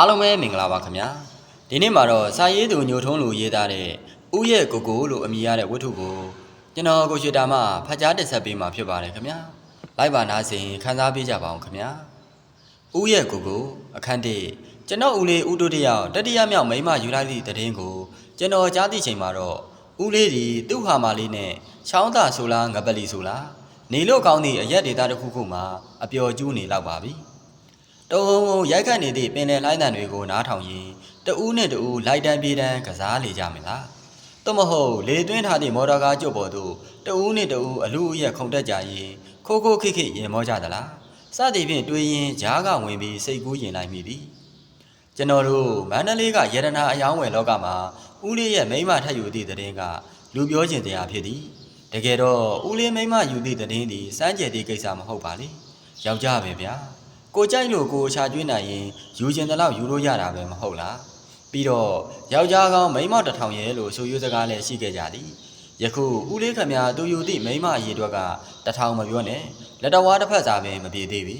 အားလုံးပဲမင်္ဂလာပါခင်ဗျာဒီနေ့မှာတော့စာရေးသူညိုထုံးလူရေးသားတဲ့ဥရဲ့ကိုကိုလို့အမည်ရတဲ့ဝတ္ထုကိုကျွန်တော်ကိုရွှေတာမဖတ်ကြားတက်ဆက်ပေးမှာဖြစ်ပါတယ်ခင်ဗျာလိုက်ပါနာစဉ်ခန်းစားပေးကြပါအောင်ခင်ဗျာဥရဲ့ကိုကိုအခန်းတစ်ကျွန်တော်ဦးလေးဦးတို့တယောက်တတိယမြောက်မိန်းမယူလိုက်သည့်တည်င်းကိုကျွန်တော်ကြားသိချိန်မှာတော့ဦးလေးဒီသူ့ဟာမလေးနဲ့ချောင်းသာဆိုလားငပလီဆိုလားနေလို့ကောင်းသည့်အရက်ဒေတာတစ်ခုခုမှာအပျော်ကျူးနေလောက်ပါပြီ တုံးုံရိုက်ခတ်နေသည့်ပင်လယ်လိုင်းတန်တွေကိုနားထောင်ရင်တဦးနဲ့တဦးလိုက်တန်းပြေးတန်းကစားလေကြမလားသို့မဟုတ်လေသွင်းထားသည့်မော်တော်ကားကြုတ်ပေါ်သို့တဦးနဲ့တဦးအလူအရက်ခုန်တက်ကြရင်ခိုးခိုးခိခိရင်မောကြသလားစသည်ဖြင့်တွေးရင်ဂျားကဝင်ပြီးစိတ်ကူးရင်လိုက်မိသည်ကျွန်တော်တို့မန္တလေးကရတနာအယောင်းဝယ်လောကမှာဦးလေးရဲ့မိန်းမထက်ယူသည့်တဲ့င်းကလူပြောကျင်တရားဖြစ်သည်တကယ်တော့ဦးလေးမိန်းမယူသည့်တဲ့င်းသည်စမ်းကြယ်သည့်ကိစ္စမဟုတ်ပါလေယောက်ျားပဲဗျာ ကိုကြိုက်လို့ကိုချာကျွေးနိုင်ရင်ယူကျင်တဲ့လောက်ယူလို့ရတာပဲမဟုတ်လားပြီးတော့ယောက်ျားကောင်းမိန်းမတစ်ထောင်ရဲ့လို့ဆိုရွစကားလည်းရှိခဲ့ကြသည်ယခုဦးလေးခမသူယူသည့်မိန်းမအရေးအတွက်ကတစ်ထောင်မပြောနဲ့လက်တော်ဝါတစ်ဖက်စာပဲမပြေသေးပြီ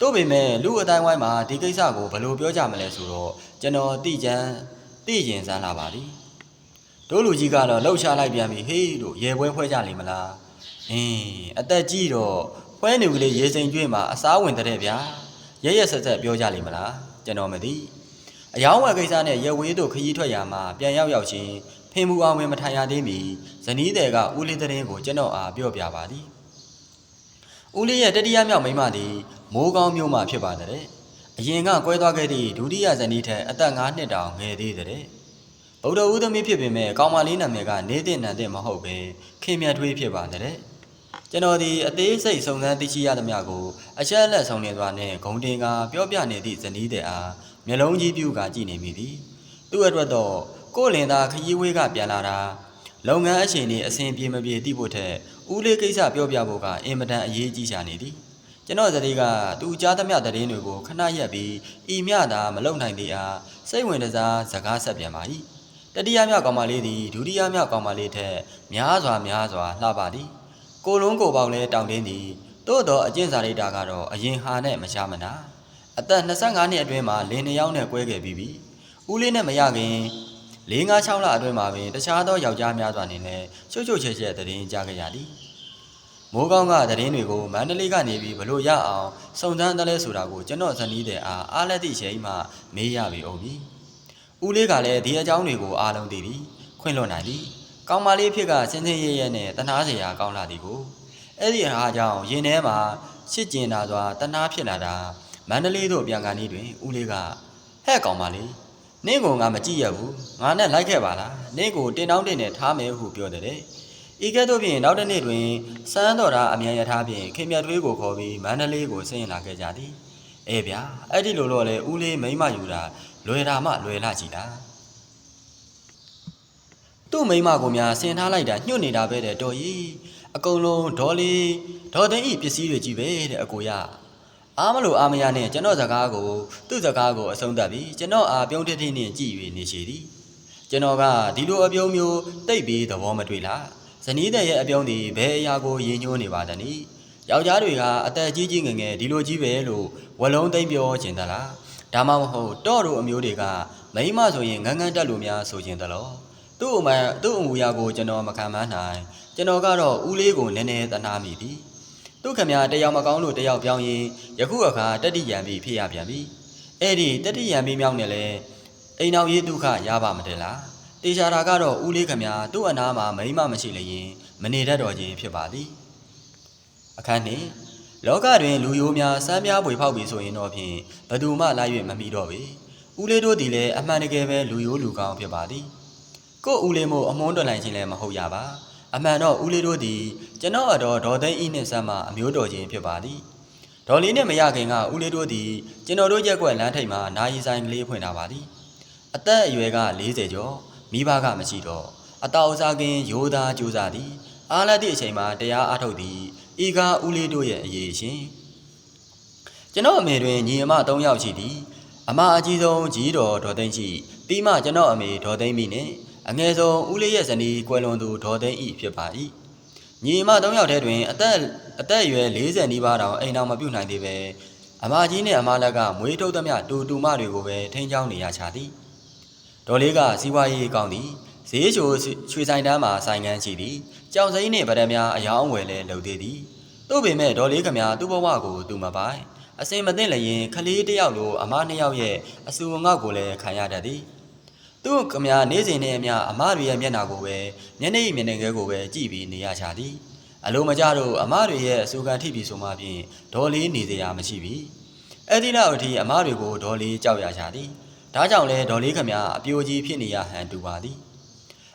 တို့ပေမဲ့လူအတိုင်းဝိုင်းမှာဒီကိစ္စကိုဘယ်လိုပြောကြမလဲဆိုတော့ကျွန်တော်တိကျန်သိရင်စမ်းလာပါသည်တို့လူကြီးကတော့လှုပ်ရှားလိုက်ပြန်ပြီဟေးလို့ရေပွဲဖွဲကြလိမ့်မလားအင်းအသက်ကြီးတော့ဖွဲနေကလေးရေစိမ်ကျွေးမှာအစားဝင်တဲ့ဗျာ ရရက်ဆက်ဆက်ပြောကြလိမ့်မလားကျွန်တော်မသိအယောင်းဝယ်ကိစ္စနဲ့ရဝေးတို့ခရီးထွက်ရမှာပြန်ရောက်ရောက်ချင်းဖင်မူအောင်ဝင်မထိုင်ရသေးမီဇနီးတဲ့ကဦးလေးတဲ့င်းကိုကျွန်တော်အားပြောပြပါသည်ဦးလေးရဲ့တတိယမြောက်မိန်းမသည်မိုးကောင်းမျိုးမှဖြစ်ပါတဲ့အရင်ကကွဲသွားခဲ့သည့်ဒုတိယဇနီးထက်အသက်9နှစ်တောင်ငယ်သေးတဲ့ဗုဒ္ဓဦးသမီးဖြစ်ပေမဲ့ကောင်မလေးနာမည်ကနေတဲ့နန်တဲ့မဟုတ်ပဲခင်မြတ်ထွေးဖြစ်ပါတဲ့ ကျွန်တော်ဒီအသေးစိတ်စုံစမ်းသိရှိရသမျှကိုအချက်အလက်ဆောင်နေသွားနဲ့ဂုံတင်ကပြောပြနေသည့်ဇနီးတဲ့အားမျက်လုံးကြီးပြူကကြည့်နေမိသည်သူ့အတွက်တော့ကိုယ်လင်သာခရီးဝေးကပြန်လာတာလုပ်ငန်းအချိန်တွေအဆင်ပြေမပြေသိဖို့ထက်ဦးလေးကိစ္စပြောပြဖို့ကအင်မတန်အရေးကြီးရှာနေသည်ကျွန်တော်ဇနီးကသူကြားသမျှသတင်းတွေကိုခဏရက်ပြီးဤမျှသာမလုံနိုင်သေးအားစိတ်ဝင်စားစကားဆက်ပြန်ပါ၏တတိယမြောက်ကောင်မလေးသည်ဒုတိယမြောက်ကောင်မလေးထက်များစွာများစွာလှပသည် ကိုလုံးကိုပေါက်လဲတောင်းတင်းသည်သို့တော့အကျင့်စာရိတ္တာကတော့အရင်ဟာနဲ့မရှာမနာအသက်25နှစ်အတွင်းမှာလင်းနှစ်ယောက်နဲ့ကွဲခဲ့ပြီးပြီဦးလေးနဲ့မရခင်၄၅6လအတွင်းမှာပင်တခြားသောယောက်ျားများစွာအနေနဲ့ချွတ်ချွတ်ချဲချဲတည်ကြားခဲ့ရသည်မိုးကောင်းကတည်င်းတွေကိုမန္တလေးကနေပြီးဘလို့ရအောင်စုံစမ်းတယ်လဲဆိုတာကိုကျွန်တော်ဇနီးတဲ့အားအားလက်သည့်ချိန်မှမေးရပြီအောင်ပြီဦးလေးကလည်းဒီအကြောင်းတွေကိုအားလုံးသိပြီခွင့်လွှတ်နိုင်သည် ကောင်းမလေးဖြစ်ကစင်းစင်းရဲရဲနဲ့တနာစရာကောင်းလာသည်ကိုအဲ့ဒီအားကြောင့်ရင်ထဲမှာရှစ်ကျင်လာစွာတနာဖြစ်လာတာမန္တလေးသို့ပြန်ကန်ဤတွင်ဦးလေးကဟဲ့ကောင်းမလေးနင့်ကိုငါမကြည့်ရဘူးငါနဲ့လိုက်ခဲ့ပါလားနင့်ကိုတင်တောင်းတင်နဲ့ထားမယ်ဟုပြောတယ်ဤကဲ့သို့ဖြင့်နောက်တစ်နေ့တွင်စမ်းတော်တာအမြန်ရထားဖြင့်ခင်မြတ်ထွေးကိုခေါ်ပြီးမန္တလေးကိုဆင်းလာခဲ့ကြသည်အေးဗျာအဲ့ဒီလိုတော့လေဦးလေးမိမ့်မယူတာလွယ်တာမှလွယ်လာကြည်လား သူ့မိန်းမကိုများဆင်ထားလိုက်တာညှို့နေတာပဲတဲ့တော်ကြီးအကုန်လုံးဒေါ်လေးဒေါ်သိန်းဤပစ္စည်းတွေကြီးပဲတဲ့အကိုရအားမလို့အားမရနဲ့ကျွန်တော်စကားကိုသူ့စကားကိုအဆုံးသတ်ပြီးကျွန်တော်အားပြုံးထထနဲ့ကြည်၍နေရှိသည်ကျွန်တော်ကဒီလိုအပြုံးမျိုးတိတ်ပြီးသဘောမတွေ့လားဇနီးတဲ့ရဲ့အပြုံးဒီဘယ်အရာကိုရည်ညွှန်းနေပါသနည်းယောက်ျားတွေကအသက်ကြီးကြီးငယ်ငယ်ဒီလိုကြီးပဲလို့ဝလုံးသိမ့်ပြောခြင်းသလားဒါမှမဟုတ်တော့တို့အမျိုးတွေကမိန်းမဆိုရင်ငန်းငန်းတက်လို့များဆိုခြင်းသလား သူ့အမှန်သူ့အမူအရာကိုကျွန်တော်မခံမနိုင်ကျွန်တော်ကတော့ဦးလေးကိုနည်းနည်းတနာမိသည်သူ့ခမရတယောက်မကောင်းလို့တယောက်ပြောင်းရင်ယခုအခါတတိယံပြီးဖြစ်ရပြန်ပြီအဲ့ဒီတတိယံပြီးမြောက်နေလဲအိမ်တော်ရေးဒုက္ခရပါမတယ်လားတေချာတာကတော့ဦးလေးခမရသူ့အနာမှာမိမမရှိလျင်မနေတတ်တော့ခြင်းဖြစ်ပါသည်အခန်းနှင့်လောကတွင်လူယိုးများစမ်းပြားပွေဖောက်ပြီးဆိုရင်တော့ဖြင့်ဘယ်သူမှလာ၍မမိတော့ပေဦးလေးတို့သည်လည်းအမှန်တကယ်ပဲလူယိုးလူကောင်းဖြစ်ပါသည် ကို့ဦးလေးမို့အမွန်းတော်လိုက်ခြင်းလည်းမဟုတ်ရပါအမှန်တော့ဦးလေးတို့သည်ကျွန်တော်အတော်ဒေါ်သိန်းဤနှင့်ဆက်မှအမျိုးတော်ချင်းဖြစ်ပါသည်ဒေါ်လေးနဲ့မရခင်ကဦးလေးတို့သည်ကျွန်တော်တို့ရက်ကွက်လမ်းထိပ်မှာနာယီဆိုင်ကလေးဖွင့်ထားပါသည်အသက်အရွယ်က40ကျော်မိဘကမရှိတော့အတော်အစားကင်းရိုးသားကြိုးစားသည်အားလက်သည့်အချိန်မှာတရားအားထုတ်သည်ဤကားဦးလေးတို့ရဲ့အရေးရှင်ကျွန်တော်အမေတွင်ညီအမ3ယောက်ရှိသည်အမအကြီးဆုံးကြီးတော်ဒေါ်သိန်းရှိပြီးမှကျွန်တော်အမေဒေါ်သိန်းမိနဲ့ အငယ်ဆုံးဦးလေးရဲ့ဇနီးကွယ်လွန်သူဒေါ်သိန်းဤဖြစ်ပါ၏ညီမ၃ယောက်တည်းတွင်အသက်အသက်အရွယ်40နီးပါးတောင်အိမ်တော်မပြုတ်နိုင်သေးပဲအမကြီးနဲ့အမလက်ကမွေးထုတ်သမျှတူတူမတွေကိုပဲထိန်းချောင်းနေရချသည်ဒေါ်လေးကစီးပွားရေးကောင်းသည်ဈေးချိုရွှေဆိုင်တန်းမှာဆိုင်ကန်းရှိသည်ကြောင်စိမ့်နှင့်ဗဒများအယောင်းအဝယ်လဲလုပ်သေးသည်သို့ပေမဲ့ဒေါ်လေးကများသူ့ဘဝကိုသူမပိုင်အစင်မသိလျင်ခလေးတစ်ယောက်လိုအမနှစ်ယောက်ရဲ့အဆူငေါက်ကိုလည်းခံရတတ်သည် သူ့ကများနေစဉ်နဲ့အမျှအမတွေရဲ့မျက်နှာကိုပဲမျက်နှာမျက်နှာကဲကိုပဲကြည့်ပြီးနေရချသည်အလိုမကြတော့အမတွေရဲ့အဆူခံထိပြီဆိုမှဖြင့်ဒေါ်လေးနေစရာမရှိပြီအဲ့ဒီလောက်အထိအမတွေကိုဒေါ်လေးကြောက်ရချသည်ဒါကြောင့်လဲဒေါ်လေးခမများအပြိုကြီးဖြစ်နေရဟန်တူပါသည်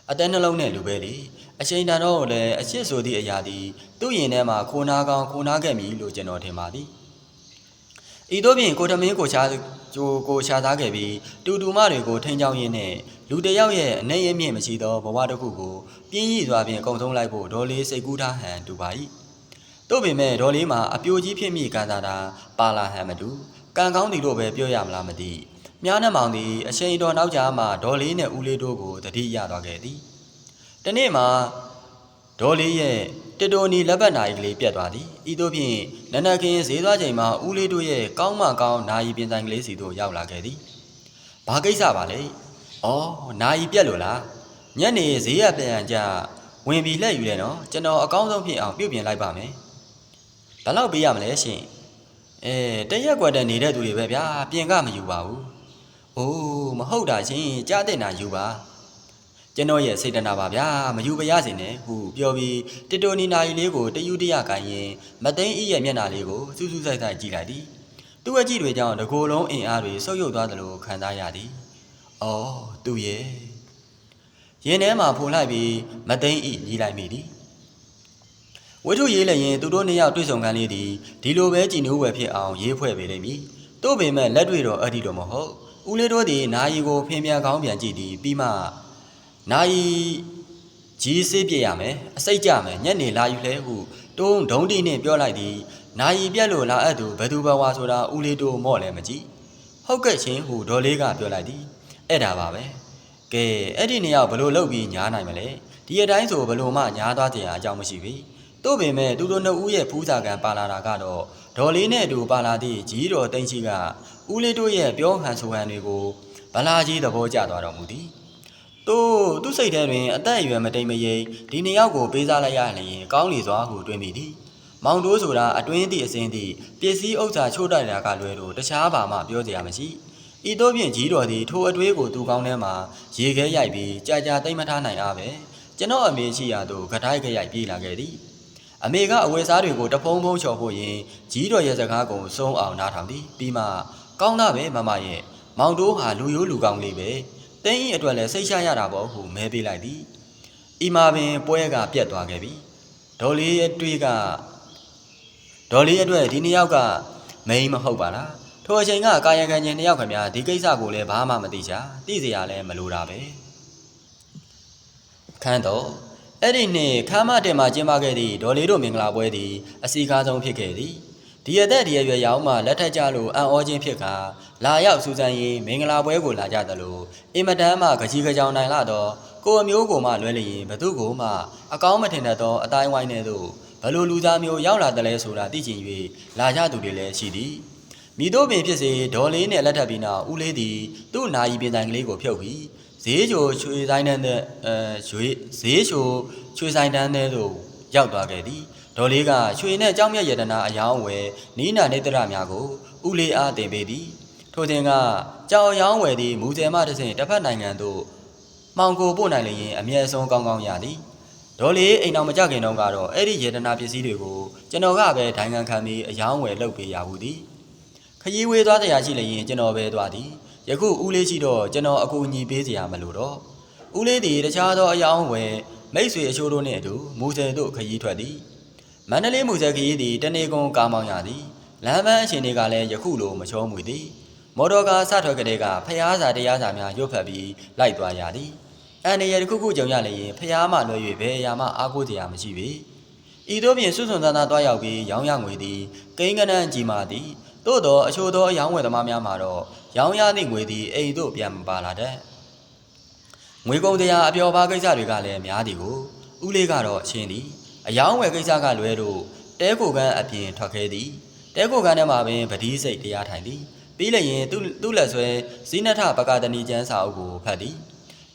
အသက်နှလုံးနဲ့လူပဲလေအချိန်တန်တော့လည်းအချစ်ဆိုသည့်အရာသည်သူ့ရင်ထဲမှာခိုနာကောင်းခိုနာခဲ့ပြီလို့ကျွန်တော်ထင်ပါသည်ဤသို့ဖြင့်ကိုတမင်းကိုရှား ကြိုကိုရှားသားခဲ့ပြီးတူတူမတွေကိုထိန်းချောင်းရင်းနဲ့လူတစ်ယောက်ရဲ့အနေရမြင့်မရှိသောဘဝတစ်ခုကိုပြင်းရည်စွာဖြင့်ကုံဆုံးလိုက်ဖို့ဒေါ်လေးစိတ်ကူးထားဟန်တူပါ၏တို့ပေမဲ့ဒေါ်လေးမှာအပြိုကြီးဖြစ်မိကန်သာတာပါလာဟန်မတူကံကောင်းသည်လို့ပဲပြောရမလားမသိမြားနှမောင်သည်အချိန်တော်နောက်ကြားမှာဒေါ်လေးနဲ့ဦးလေးတို့ကိုတတိရသွားခဲ့သည်တနေ့မှာဒေါ်လေးရဲ့ တတိုနီလက်ပတ်နာရီကလေးပြတ်သွားသည်ဤသို့ဖြင့်နနက်ခင်းဈေးသွားချိန်မှာဦးလေးတို့ရဲ့ကောင်းမကောင်းနာရီပြင်ဆိုင်ကလေးစီသို့ရောက်လာခဲ့သည်ဘာကိစ္စပါလဲဩနာရီပြတ်လို့လားညနေဈေးရပြန်ကြဝင်ပြီးလက်ယူတယ်နော်ကျွန်တော်အကောင်းဆုံးဖြစ်အောင်ပြုတ်ပြင်လိုက်ပါမယ်ဘယ်လောက်ပေးရမလဲရှင်အဲတရက်ကွက်တဲ့နေတဲ့သူတွေပဲဗျာပြင်ကမယူပါဘူးအိုးမဟုတ်တာရှင်ကြားတဲ့နာယူပါ ကျွန်တော်ရဲ့စိတ်တနာပါဗျာမယူပါရစေနဲ့ဟုပြောပြီးတစ်တိုနီနာရီလေးကိုတယူတရခိုင်းရင်မသိန်းဤရဲ့မျက်နှာလေးကိုစူးစူးဆိုင်ဆိုင်ကြည့်လိုက်သည်သူ့အကြည့်တွေကြောင့်တကိုယ်လုံးအင်အားတွေဆုပ်ယုပ်သွားသလိုခံစားရသည်အော်သူ့ရဲ့ရင်ထဲမှာဖုန်လိုက်ပြီးမသိန်းဤညီးလိုက်မိသည်ဝိထုရေးလည်းရင်သူတို့နှစ်ယောက်တွေ့ဆုံကန်းလေးသည်ဒီလိုပဲကြည်နူးဝယ်ဖြစ်အောင်ရေးဖွဲ့ပေးလိမ့်မည်တို့ပေမဲ့လက်တွေ့တော့အဲ့ဒီတော့မဟုတ်ဦးလေးတို့သည်နာယီကိုဖင်ပြန်ကောင်းပြန်ကြည့်သည်ပြီးမှ နာယီကြီးစေးပြရမယ်အစိတ်ကြမယ်ညနေလာယူလဲဟုတုံးဒုံးတီနှင့်ပြောလိုက်သည်နာယီပြက်လို့လာအပ်သူဘယ်သူဘဝဆိုတာဦးလေးတို့မော့လည်းမကြည့်ဟုတ်ကဲ့ချင်းဟုဒေါ်လေးကပြောလိုက်သည်အဲ့ဒါပါပဲကဲအဲ့ဒီနေရာဘလို့လုပ်ပြီးညားနိုင်မလဲဒီအတိုင်းဆိုဘလို့မှညားသွားကြရအကြောင်းမရှိပြီတို့ပင်မဲ့သူတို့နှစ်ဦးရဲ့ဖူးစာကံပါလာတာကတော့ဒေါ်လေးနဲ့အတူပါလာသည့်ကြီးတော်တိန်ချီကဦးလေးတို့ရဲ့ပြောဟန်ဆိုဟန်တွေကိုဗလာကြီးသဘောကျသွားတော်မူသည် သူသူ့စိတ်ထဲတွင်အသက်အရွယ်မတိမ်မယိမ်ဒီနှစ်ယောက်ကိုပေးစားလိုက်ရလျင်ကောင်းလေစွာဟုတွင်မိသည်မောင်တိုးဆိုတာအတွင်းသည့်အစင်းသည့်ပစ္စည်းဥစ္စာချို့တိုက်တာကလွဲလို့တခြားဘာမှပြောစရာမရှိဤသို့ဖြင့်ကြီးတော်သည်ထိုအတွေးကိုသူကောင်းထဲမှာရေခဲရိုက်ပြီးကြာကြာတိတ်မထားနိုင်အားပဲကျွန်တော်အမေရှိရာသို့ခထိုက်ခရိုက်ပြေးလာခဲ့သည်အမေကအဝယ်စားတွေကိုတဖုံဖုံချော်ဖို့ရင်ကြီးတော်ရဲ့စကားကိုစုံအောင်နားထောင်သည်ပြီးမှကောင်းတာပဲမမရဲ့မောင်တိုးဟာလူရိုးလူကောင်းလေးပဲ တင်းဤအတွက်လည်းစိတ်ချရတာပေါ့ဟုမဲပေးလိုက်သည်ဤမှာပင်ပွဲကပြတ်သွားခဲ့ပြီဒေါ်လေးရဲ့တွေးကဒေါ်လေးအတွက်ဒီနှစ်ယောက်ကမိန်မဟုတ်ပါလားထိုအချိန်ကကာယကံကျင်နှစ်ယောက်ခင်ဗျာဒီကိစ္စကိုလည်းဘာမှမသိချာသိစရာလည်းမလိုတာပဲခန်းတော့အဲ့ဒီနေ့ခမ်းမတင်မှာကျင်းပခဲ့သည့်ဒေါ်လေးတို့မင်္ဂလာပွဲသည်အစီကားဆုံးဖြစ်ခဲ့သည် ဒီရသက်ဒီရရွယ်ရောက်မှလက်ထက်ကြလို့အံ့ဩခြင်းဖြစ်ခါလာရောက်စူဇန်ရင်မင်္ဂလာပွဲကိုလာကြသလိုအင်မတန်မှကြကြီးကြောင်နိုင်လာတော့ကိုယ်အမျိုးကိုမှလွဲလျင်ဘသူကိုမှအကောင်းမထင်တတ်သောအတိုင်းဝိုင်းထဲသို့ဘလို့လူသားမျိုးရောက်လာတယ်လဲဆိုတာသိချင်၍လာကြသူတွေလည်းရှိသည်မိတို့ပင်ဖြစ်စေဒေါ်လေးနဲ့လက်ထပ်ပြီးနောက်ဦးလေးသည်သူ့နာယီပင်ဆိုင်ကလေးကိုဖြုတ်ပြီးဈေးချိုချွေဆိုင်တန်းတဲ့အဲရွေးဈေးချိုချွေဆိုင်တန်းတဲ့သို့ရောက်သွားခဲ့သည် ဒေါ်လေးကရွှေနဲ့ကြောင်းမြတ်ရတနာအယောင်းဝယ်နီးနာနေတရများကိုဥလေးအားတင်ပေးသည်ထိုစဉ်ကကြောင်ရောင်းဝယ်သည့်မူဆယ်မှတစ်ဆင့်တစ်ဖက်နိုင်ငံသို့မှောင်ကိုပို့နိုင်လျင်အမြဲဆုံးကောင်းကောင်းရသည်ဒေါ်လေးအိမ်တော်မကြခင်တုန်းကတော့အဲ့ဒီရတနာပစ္စည်းတွေကိုကျွန်တော်ကပဲဒိုင်ငံခံပြီးအယောင်းဝယ်လုပ်ပေးရဘူးသည်ခရီးဝေးသွားတရားရှိလျင်ကျွန်တော်ပဲသွားသည်ယခုဦးလေးရှိတော့ကျွန်တော်အကူအညီပေးစရာမလိုတော့ဦးလေးသည်တခြားသောအယောင်းဝယ်မိတ်ဆွေအချိုးတို့နှင့်အတူမူဆယ်သို့ခရီးထွက်သည် မန္တလေးမူဆယ်ခရီးသည်တနေကုန်ကားမောင်းရသည်လမ်းပန်းအချိန်တွေကလည်းယခုလိုမချောမွေသည်မော်တော်ကားစထွက်ကလေးကဖျားစာတရားစာများရွတ်ဖက်ပြီးလိုက်သွားရသည်အန်ရရတစ်ခုခုကြုံရလျင်ဖျားမှလွှဲ၍ဘယ်အရာမှအားကိုးစရာမရှိပေဤသို့ဖြင့်စွန့်စွန့်သားသားတွားရောက်ပြီးရောင်းရငွေသည်ကိန်းကနန်းကြီးမာသည်သို့သောအချို့သောအယောင်းဝယ်သမားများမှာတော့ရောင်းရသည့်ငွေသည်အိမ်သို့ပြန်မပါလာတတ်ငွေကုန်တရားအပျော်ပါကိစ္စတွေကလည်းများသည်ကိုဦးလေးကတော့ရှင်းသည် အယောင်းဝယ်ကိစ္စကလွဲလို့တဲကိုကန်းအပြင်ထွက်ခဲသည်တတဲကိုကန်းထဲမှာပင်ပတိစိတ်တရားထိုင်သည်ပြီးလျင်သူ့သူ့လက်ဆွဲဇိနထပကတဏီကျမ်းစာအုပ်ကိုဖတ်သည်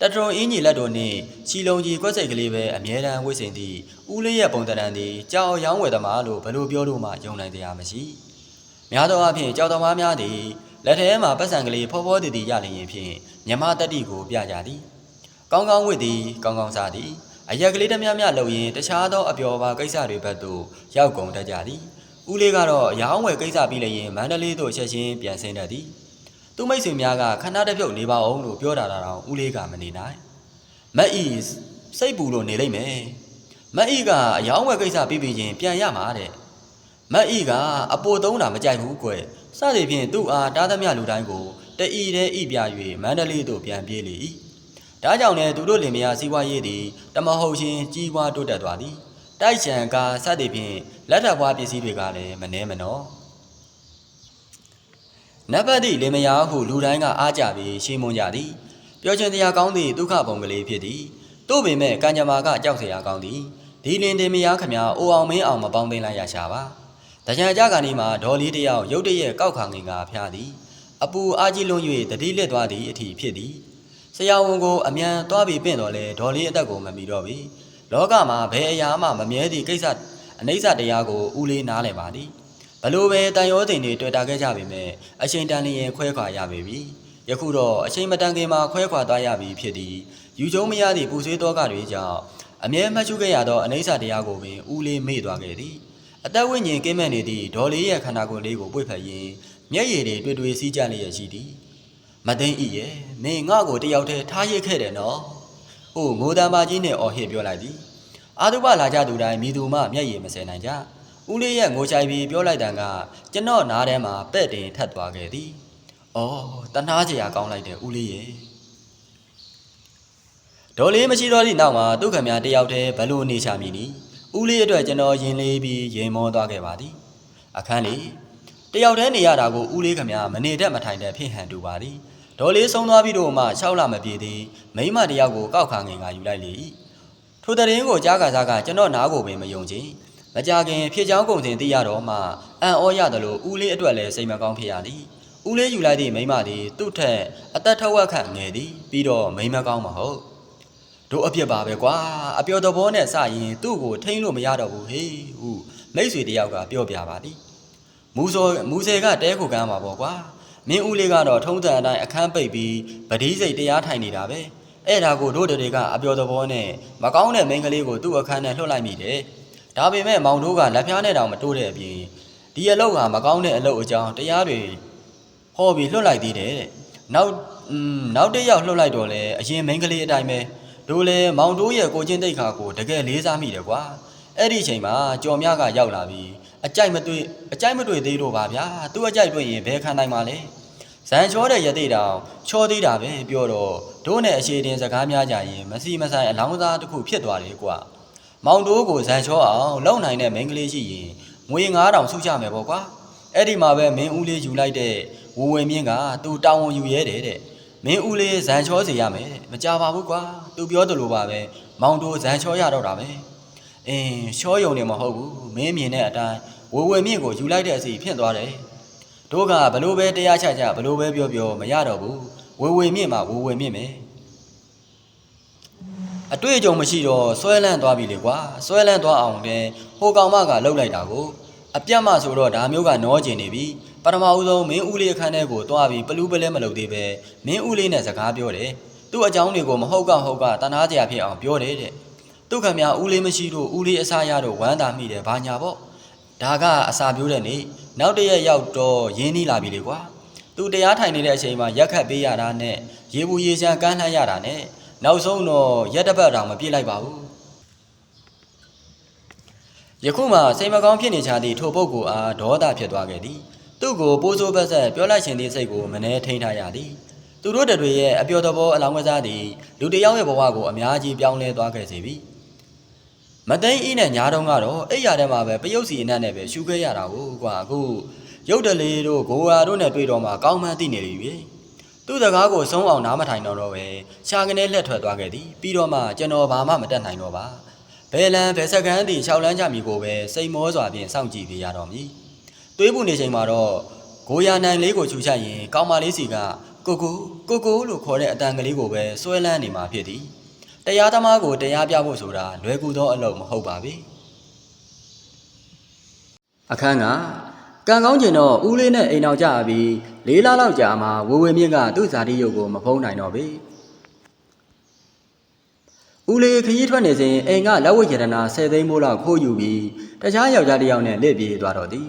တထရွန်အင်းကြီးလက်တော်နှင့်ချီလုံးကြီးကွက်စိတ်ကလေးပဲအမြဲတမ်းဝိစင်သည်ဦးလေးရဲ့ပုံတရံသည်ကြောင်ရောင်းဝယ်သမားလို့ဘယ်လိုပြောလို့မှယုံနိုင်တရားမရှိများသောအားဖြင့်ကြောက်သမားများသည်လက်ထဲမှပတ်စံကလေးဖောဖောတည်တည်ရလျင်ဖြင့်မြမတတ္တိကိုပြကြသည်ကောင်းကောင်းဝစ်သည်ကောင်းကောင်းစားသည် အရက်ကလေးတများများလှုပ်ရင်တခြားသောအပျော်ပါကိစ္စတွေဘက်သို့ရောက်ကုန်တတ်ကြသည်ဦးလေးကတော့ရောင်းဝယ်ကိစ္စပြီးလျင်မန္တလေးသို့ချက်ချင်းပြန်ဆင်းတတ်သည်သူမိတ်ဆွေများကခဏတစ်ပြုတ်နေပါအောင်လို့ပြောတာတောင်ဦးလေးကမနေနိုင်မက်ဤစိတ်ပူလို့နေလိမ့်မယ်မက်ဤကအယောင်းဝယ်ကိစ္စပြီးပြီးချင်းပြန်ရမှာတဲ့မက်ဤကအပိုသုံးတာမကြိုက်ဘူးကွယ်စသည်ဖြင့်သူ့အားတားသမျှလူတိုင်းကိုတအီတဲ့ဤပြ၍မန္တလေးသို့ပြန်ပြေးလေ၏ ။ဒါကြောင့်လည်းသူတို့လင်မယားစီးပွားရေးသည်တမဟုတ်ရှင်ကြီးပွားတိုးတက်သွားသည်။တိုက်ချံကစသည်ဖြင့်လက်ထပ်ဘွားပစ္စည်းတွေကလည်းမနှဲမနော။နတ်ဘတ်သည့်လင်မယားဟုလူတိုင်းကအားကြပြီးရှင်းမွန်ကြသည်။ပြောချင်တရားကောင်းသည့်ဒုက္ခပုံကလေးဖြစ်သည်။တို့ပင်မဲ့ကံကြမ္မာကကြောက်စရာကောင်းသည်။ဒီလင်တင်မယားခမအိုအောင်မင်းအောင်မပေါင်းသိမ်းလိုက်ရရှာပါ။။တကြံကြကနေမှာဒေါ်လေးတယောက်ရုတ်တရက်ကောက်ခံငင်ကဖျားသည်။အပူအာကြီးလွန်၍တတိလက်သွားသည်အထီဖြစ်သည်။ ဆရာဝန်ကိုအမြန်သွားပြီးပင့်တော်လဲဒေါ်လေးအသက်ကိုမမီတော့ပြီလောကမှာဘယ်အရာမှမမြဲသည့်ကိစ္စအနိစ္စတရားကိုဦးလေးနားလည်ပါသည်ဘလို့ပဲတန်ရောတင်တွေတွေ့တာခဲ့ကြပေမဲ့အချိန်တန်လျင်ခွဲခွာရပေပြီယခုတော့အချိန်မတန်ခင်မှာခွဲခွာသွားရပြီဖြစ်သည်ယူကျုံမရသည့်ပူဆွေးသောကတွေကြောင့်အမြဲမှတ်ရှုခဲ့ရသောအနိစ္စတရားကိုပင်ဦးလေးမေ့သွားခဲ့သည်အသက်ဝိညာဉ်ကင်းမဲ့နေသည့်ဒေါ်လေးရဲ့ခန္ဓာကိုယ်လေးကိုပွေ့ဖက်ရင်းမျက်ရည်တွေတွေ့တွေ့စီးကြလျက်ရှိသည် မသိန်းဤရဲ့မင်းငါ့ကိုတယောက်တည်းထားရစ်ခဲ့တယ်နော်ဟိုငိုတမ်းမကြီးနဲ့အော်ဟစ်ပြောလိုက်သည်အာတုပလာကြသူတိုင်းမိသူမှမျက်ရည်မစဲနိုင်ကြဦးလေးရဲ့ငိုချိုင်ပြီးပြောလိုက်တန်ကကျွန်တော်နားထဲမှာပဲ့တင်ထပ်သွားခဲ့သည်။အော်တနာစရာကောင်းလိုက်တယ်ဦးလေးရဲ့။ဒေါ်လေးမရှိတော့သည့်နောက်မှာဒုက္ခများတယောက်တည်းဘလို့နေချမည်နီ။ဦးလေးအတွက်ကျွန်တော်ရင်လေးပြီးရင်မောသွားခဲ့ပါသည်။အခန်းလေးတယောက်တည်းနေရတာကိုဦးလေးခမမနေတတ်မထိုင်တတ်ဖြစ်ဟန်တူပါသည်။ ဒေါ်လေးဆုံးသွားပြီးတော့မှ၆လမပြေသေးမိမတယောက်ကိုကောက်ခါငင်ကယူလိုက်လေ၏။ထိုတရင်ကိုကြားကစားကကျွန်တော်နားကိုပင်မယုံချင်မကြခင်ဖြစ်ချောင်းကုန်စဉ်သိရတော့မှအံ့ဩရတယ်လို့ဦးလေးအတွက်လည်းစိတ်မကောင်းဖြစ်ရသည်ဦးလေးယူလိုက်သည့်မိန်းမသည်သူ့ထက်အသက်ထက်ဝက်ခန့်ငယ်သည်ပြီးတော့မိန်းမကောင်းမဟုတ်တို့အပြစ်ပါပဲကွာအပျော်တော်ဘောနဲ့စရင်သူ့ကိုထိန်းလို့မရတော့ဘူးဟေးဟုမိတ်ဆွေတယောက်ကပြောပြပါသည်မူစောမူဆယ်ကတဲခုကမ်းပါပေါ့ကွာ မင်းဦးလေးကတော့ထုံးစံအတိုင်းအခန်းပိတ်ပြီးပတိစိတ်တရားထိုင်နေတာပဲအဲ့ဒါကိုတို့တွေကအပျော်တော်ဘောနဲ့မကောင်းတဲ့မိန်းကလေးကိုသူ့အခန်းထဲလွှတ်လိုက်မိတယ်ဒါပေမဲ့မောင်တို့ကလက်ဖျားနဲ့တောင်မတိုးတဲ့အပြင်ဒီအလုပ်ကမကောင်းတဲ့အလုပ်အကြောင်းတရားတွေဟောပြီးလွတ်လိုက်သေးတယ်တဲ့နောက်อืมနောက်တစ်ယောက်လွတ်လိုက်တော့လေအရင်မိန်းကလေးအတိုင်းပဲတို့လေမောင်တို့ရဲ့ကိုချင်းတိတ်ခါကိုတကယ်လေးစားမိတယ်ကွာအဲ့ဒီအချိန်မှာကြော်မြကရောက်လာပြီး အကြိုက်မတွေ့အကြိုက်မတွေ့သေးတော့ပါဗျာသူ့အကြိုက်တွေ့ရင်ဘယ်ခံနိုင်မှာလဲဇန်ချောတဲ့ရသေးတောင်ချောသေးတာပဲပြောတော့တို့နဲ့အရှိတင်စကားများကြရင်မစီမဆိုင်အလောင်းစားတစ်ခုဖြစ်သွားတယ်ကွာမောင်တိုးကိုဇန်ချောအောင်လုံနိုင်တဲ့မိန်းကလေးရှိရင်ငွေ9000စုချမယ်ပေါ့ကွာအဲ့ဒီမှာပဲမင်းဦးလေးယူလိုက်တဲ့ဝဝင်းမြင့်ကသူတောင်းဝန်ယူရဲတယ်တဲ့မင်းဦးလေးဇန်ချောစီရမယ်တဲ့မကြပါဘူးကွာသူပြောတယ်လို့ပါပဲမောင်တိုးဇန်ချောရတော့တာပဲအင်းချောယုံနေမဟုတ်ဘူးမင်းမြင်တဲ့အတိုင်း ဝဝင်းမြင့်ကိုယူလိုက်တဲ့အစီဖြစ်သွားတယ်တို့ကဘလို့ပဲတရားချချဘလို့ပဲပြောပြောမရတော့ဘူးဝဝင်းမြင့်မှာဝဝင်းမြင့်မယ်အတွေ့အကြုံမရှိတော့ဆွဲလန်းသွားပြီလေကွာဆွဲလန်းသွားအောင်လည်းဟိုကောင်မကလှုပ်လိုက်တာကိုအပြတ်မှဆိုတော့ဒါမျိုးကနောကျင်နေပြီပထမဦးဆုံးမင်းဦးလေးအခန်းထဲကိုသွားပြီးပလူးပလဲမလုပ်သေးပဲမင်းဦးလေးနဲ့စကားပြောတယ်သူ့အကြောင်းတွေကိုမဟုတ်ကဟုတ်ကတနာကြရဖြစ်အောင်ပြောတယ်တဲ့သူခမရဦးလေးမရှိတော့ဦးလေးအစားရတော့ဝမ်းသာမိတယ်ဘာညာပေါ့ ဒါကအစာပြိုးတဲ့နေ့နောက်တရက်ရောက်တော့ရင်းနှီးလာပြီလေကွာသူတရားထိုင်နေတဲ့အချိန်မှာရက်ခတ်ပေးရတာနဲ့ရေဘူးရေရှမ်းကမ်းလှမ်းရတာနဲ့နောက်ဆုံးတော့ရက်တစ်ပတ်တောင်မပြည့်လိုက်ပါဘူးယခုမှစိတ်မကောင်းဖြစ်နေချသည့်ထိုပုဂ္ဂိုလ်အားဒေါသဖြစ်သွားခဲ့သည်သူ့ကိုပိုးစိုးပတ်ဆက်ပြောလိုက်ခြင်းသည့်စိတ်ကိုမနှဲထိန်ထားရသည်သူတို့တတွေရဲ့အပျော်တော်ဘောအလောင်းကစားသည်လူတစ်ယောက်ရဲ့ဘဝကိုအများကြီးပြောင်းလဲသွားခဲ့စေပြီ မသိန်းအင်းနဲ့ညာတော့ကတော့အဲ့ရတဲ့မှာပဲပယုတ်စီအနက်နဲ့ပဲရှူခဲ့ရတာကိုကွာအခုရုတ်တလေတို့ဂိုဟာတို့နဲ့တွေ့တော့မှကောင်းမှန်းသိနေလိမ့်ပြီသူ့စကားကိုဆုံးအောင်နားမထိုင်တော့တော့ပဲရှာကနေလက်ထွက်သွားခဲ့သည်ပြီးတော့မှကျွန်တော်ဘာမှမတတ်နိုင်တော့ပါဘယ်လန်ဘယ်စကန်သည်၆လန်းကြမီကိုပဲစိတ်မောစွာဖြင့်စောင့်ကြည့်ပေးရတော့မည်သူသွေးပူနေချိန်မှာတော့ဂိုယာနိုင်လေးကိုချူချရင်ကောင်းမလေးစီကကိုကိုကိုကိုလို့ခေါ်တဲ့အတန်ကလေးကိုပဲဆွဲလန်းနေမှာဖြစ်သည် တရားသမားကိုတရားပြဖို့ဆိုတာလွယ်ကူသောအလုပ်မဟုတ်ပါဘူးအခန်းကကံကောင်းကျင်တော့ဦးလေးနဲ့အိမ်အောင်ကြပြီးလေးလားလောက်ကြာမှဝေဝေမြင့်ကသူ့ဇာတိရုပ်ကိုမဖုံးနိုင်တော့ပြီဦးလေးခရီးထွက်နေစဉ်အိမ်ကလက်ဝတ်ရတနာ10သိန်းမိုးလောက်ခိုးယူပြီးတခြားယောက်ျားတစ်ယောက်နဲ့လက်ပြေးသွားတော့သည်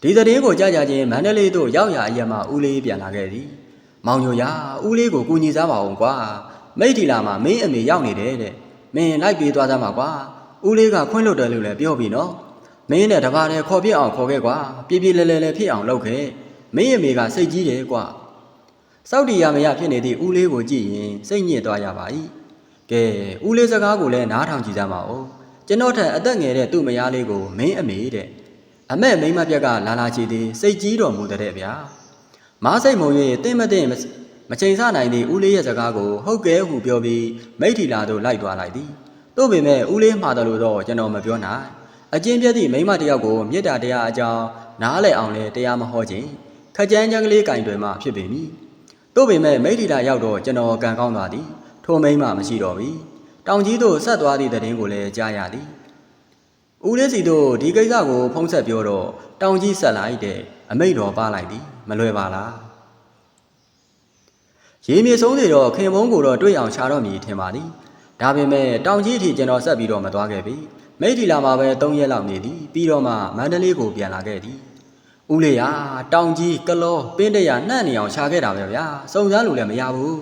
ဒီသတင်းကိုကြားကြချင်းမန္တလေးသို့ရောက်ရအရက်မှဦးလေးပြန်လာခဲ့သည်။မောင်ညိုရဦးလေးကိုကူညီစားပါအောင်ကွာ။ မိတ်တီလာမှာမင်းအမေရောက်နေတယ်တဲ့။မင်းလိုက်ပြေးသွားသားမှာကွာ။ဦးလေးကခွင့်လွတ်တယ်လို့လည်းပြောပြီးနော်။မင်းနဲ့တပါးနဲ့ခေါ်ပြစ်အောင်ခေါ်ခဲ့ကွာ။ပြေးပြေးလဲလဲလဲဖြစ်အောင်လုပ်ခဲ့။မင်းအမေကစိတ်ကြီးတယ်ကွာ။စောက်တီရမရဖြစ်နေသည့်ဦးလေးကိုကြည့်ရင်စိတ်ညစ်သွားရပါ၏။ကဲဦးလေးစကားကိုလည်းနားထောင်ကြည့်ကြပါဦး။ကျွန်တော်ထက်အသက်ငယ်တဲ့သူ့မယားလေးကိုမင်းအမေတဲ့အမဲမိမ့်မပြက်ကလာလာချီသည်စိတ်ကြီးတော်မူတဲ့ဗျာမားစိတ်မုံ၍တင်းမတင်း မချိန်ဆနိုင်သည့်ဦးလေးရဲ့စကားကိုဟုတ်ကဲဟုပြောပြီးမိထီလာသို့လိုက်သွားလိုက်သည်တို့ပေမဲ့ဦးလေးမှားတယ်လို့တော့ကျွန်တော်မပြောနိုင်အကျဉ်းပြည့်သည့်မိမတယောက်ကိုမေတ္တာတရားအကြောင်းနားလည်အောင်လဲတရားမဟောခြင်းခကြမ်းချမ်းကလေးကင်တွင်မှဖြစ်ပေမည်တို့ပေမဲ့မိထီလာရောက်တော့ကျွန်တော်ကံကောင်းသွားသည်ထိုမိမမရှိတော့ပြီတောင်ကြီးသို့ဆက်သွားသည့်တည်င်းကိုလည်းကြားရသည်ဦးလေးစီတို့ဒီကိစ္စကိုဖုံးဆက်ပြောတော့တောင်ကြီးဆက်လိုက်တဲ့အမိတ်တော်ပါလိုက်သည်မလွယ်ပါလား ရေမြေဆုံးနေတော့ခင်မုန်းကိုတော့တွေ့အောင်ရှာတော့မည်ထင်ပါသည်ဒါပေမဲ့တောင်ကြီးအထိကျွန်တော်ဆက်ပြီးတော့မသွားခဲ့ပြီမိတ်ဒီလာမှာပဲ၃ရက်လောက်နေသည်ပြီးတော့မှမန္တလေးကိုပြန်လာခဲ့သည်ဦးလေးဟာတောင်ကြီးကလောပင်းတရနှံ့နေအောင်ရှာခဲ့တာပဲဗျာစုံစမ်းလို့လည်းမရဘူး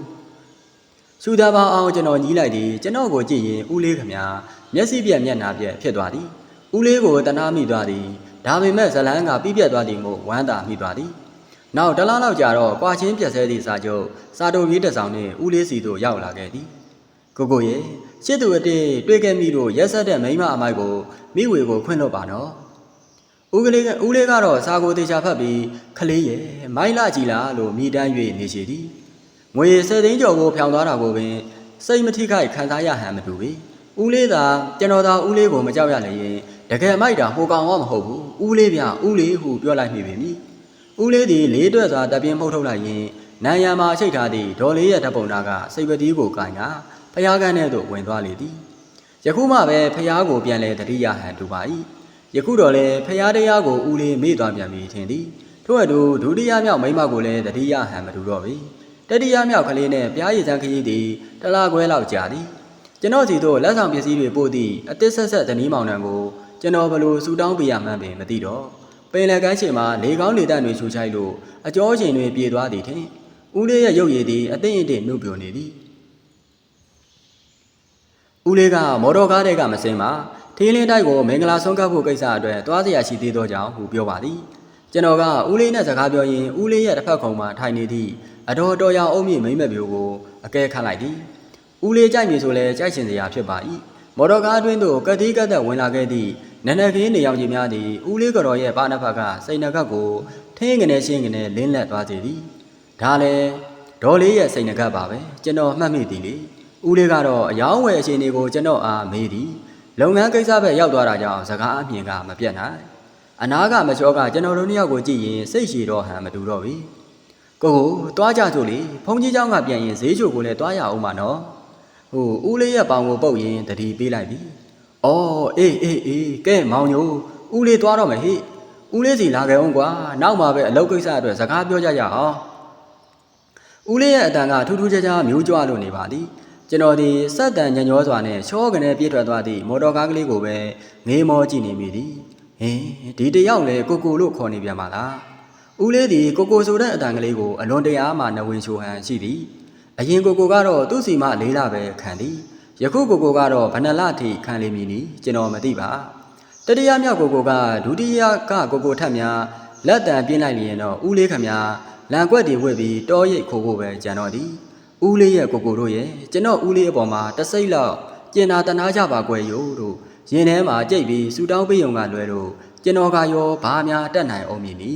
ရှူတာပါအောင်ကျွန်တော်ညီးလိုက်သည်ကျွန်တော်ကိုကြည့်ရင်ဦးလေးခမမျက်စိပြက်မျက်နှာပြက်ဖြစ်သွားသည်ဦးလေးကိုတနာမိသွားသည်ဒါပေမဲ့ဇလန်းကပြည့်ပြတ်သွားသည်မို့ဝမ်းသာမိသွားသည် နောက်တလားလောက်ကြာတော့ကွာချင်းပြက်ဆဲသည့်စာချုပ်စာတုံကြီးတစ်စောင်နှင့်ဦးလေးစီတို့ရောက်လာခဲ့သည်ကိုကိုရဲ့ရှစ်သူအတေးတွေ့ခဲ့မိလို့ရက်ဆက်တဲ့မိမအမိုက်ကိုမိဝေကိုခွင့်လွတ်ပါနော်ဦးကလေးကဦးလေးကတော့စာကိုတေချာဖတ်ပြီးခလေးရဲ့မိုင်းလာကြည်လားလို့မိတမ်း၍နေရှိသည်ငွေ၁၀သိန်းကျော်ကိုဖြောင်သွားတာကိုပင်စိတ်မထိခိုက်ခံစားရဟန်မတူပေဦးလေးသာကျွန်တော်သာဦးလေးကိုမကြောက်ရလေရင်တကယ်မိုက်တာဟိုကောင်ကမဟုတ်ဘူးဦးလေးဗျဦးလေးဟုပြောလိုက်မိပေမည် ဦးလေးသည်လေးတွက်စွာတပြင်းမှုတ်ထုတ်လိုက်ရင်နံရံမှာအချိတ်ထားသည့်ဒေါ်လေးရဲ့ဓာတ်ပုံနာကစိတ်ပတိကိုကင်ကဖျားကန်းထဲသို့ဝင်သွားလေသည်ယခုမှပဲဖျားကိုပြန်လဲတတိယဟန်တူပါ၏ယခုတော့လေဖျားတရားကိုဦးလေးမေ့သွားပြန်ပြီထင်သည်ထို့အတူဒုတိယမြောက်မိန်းမကိုလည်းတတိယဟန်မတူတော့ပြီတတိယမြောက်ကလေးနဲ့ပြားရည်စံခရီးသည်တလားခွဲလောက်ကြာသည်ကျွန်တော်စီတို့လက်ဆောင်ပစ္စည်းတွေပို့သည့်အသစ်ဆက်ဆက်ဇနီးမောင်နှံကိုကျွန်တော်ဘလို့ဆူတောင်းပေးရမှန်းပင်မသိတော့ ပင်လယ်ကမ်းခြေမှာလေကောင်းလေတပ်တွေချူချိုက်လို့အကျော်ချိန်တွေပြေသွားသည်ထင်ဦးလေးရဲ့ရုပ်ရည်သည်အသိအင့်နှုတ်ပြနေသည်ဦးလေးကမော်တော်ကားတဲ့ကမစင်းပါထင်းလင်းတိုက်ကိုမင်္ဂလာဆုံးကပ်ဖို့ကိစ္စအတွက်သွားစရာရှိသေးသောကြောင့်ဟူပြောပါသည်ကျွန်တော်ကဦးလေးနဲ့စကားပြောရင်ဦးလေးရဲ့တစ်ဖက်ခုံမှာထိုင်နေသည့်အတော်တော်ရောင်အုံမြင့်မိမ့်မပြိုကိုအကဲခတ်လိုက်သည်ဦးလေးကြိုက်မည်ဆိုလဲကြိုက်ရှင်စရာဖြစ်ပါ၏မော်တော်ကားအတွင်းသို့ကတိကတ်သက်ဝင်လာခဲ့သည့် နနခင်းနေရောင်ကြီးများသည်ဦးလေးကတော်ရဲ့ပါနဖက်ကစိန်နကတ်ကိုထင်းငနေရှင်းငနေလင်းလက်သွားစေသည်ဒါလည်းဒေါ်လေးရဲ့စိန်နကတ်ပါပဲကျွန်တော်မှတ်မိသည်လေဦးလေးကတော့အယောင်းဝယ်အခြေအနေကိုကျွန်တော်အားမေးသည်လုပ်ငန်းကိစ္စပဲရောက်သွားတာကြောင့်စကားအမြင်ကမပြတ်နိုင်အနာကမချောကကျွန်တော်တို့နှစ်ယောက်ကိုကြည့်ရင်စိတ်ရှည်တော့ဟန်မတူတော့ဘူးကိုကိုသွားကြစို့လေဖုန်ကြီးเจ้าကပြန်ရင်ဈေးချိုကိုလည်းသွားရအောင်ပါနော်ဟိုဦးလေးရဲ့ပေါင်ကိုပုတ်ရင်တတိပေးလိုက်ပြီ။ အော်အေးအေးအေးကဲမောင်ညိုဦးလေးသွားတော့မယ်ဟိ။ဦးလေးစီလာခဲ့အောင်ကွာ။နောက်မှပဲအလုပ်ကိစ္စအတွက်စကားပြောကြရအောင်။ဦးလေးရဲ့အတန်ကထူးထူးခြားခြားမျိုးကြွလို့နေပါသည်။ကျွန်တော်ဒီစက်တန်ညညောစွာနဲ့ချောကနေပြေးထွက်သွားသည့်မော်တော်ကားကလေးကိုပဲငေးမောကြည့်နေမိသည်။ဟင်းဒီတယောက်လေကိုကိုလို့ခေါ်နေပြန်ပါလား။ဦးလေးဒီကိုကိုဆိုတဲ့အတန်ကလေးကိုအလွန်တရာမှနဝင်ချိုဟန်ရှိသည်။အရင်ကိုကိုကတော့သူ့စီမလေးလာပဲခံသည် ယခုကိုကိုကတော့ဘဏ္ဍလအထိခံလိမ့်မည်နီကျွန်တော်မသိပါတတိယမြောက်ကိုကိုကဒုတိယကကိုကိုထက်များလက်တံပြင်းလိုက်လျင်တော့ဦးလေးခမများလံကွက်တွေဝှက်ပြီးတောရိတ်ခိုးဖို့ပဲကြံတော့သည်ဦးလေးရဲ့ကိုကိုတို့ရဲ့ကျွန်တော်ဦးလေးအပေါ်မှာတစိမ့်လောက်ကျင်နာတနာကြပါကွယ်ရို့တို့ရင်ထဲမှာကြိတ်ပြီးစူတောင်းပေးုံကလွယ်တော့ကျွန်တော်ကရောဘာများတက်နိုင်အောင်မည်နီ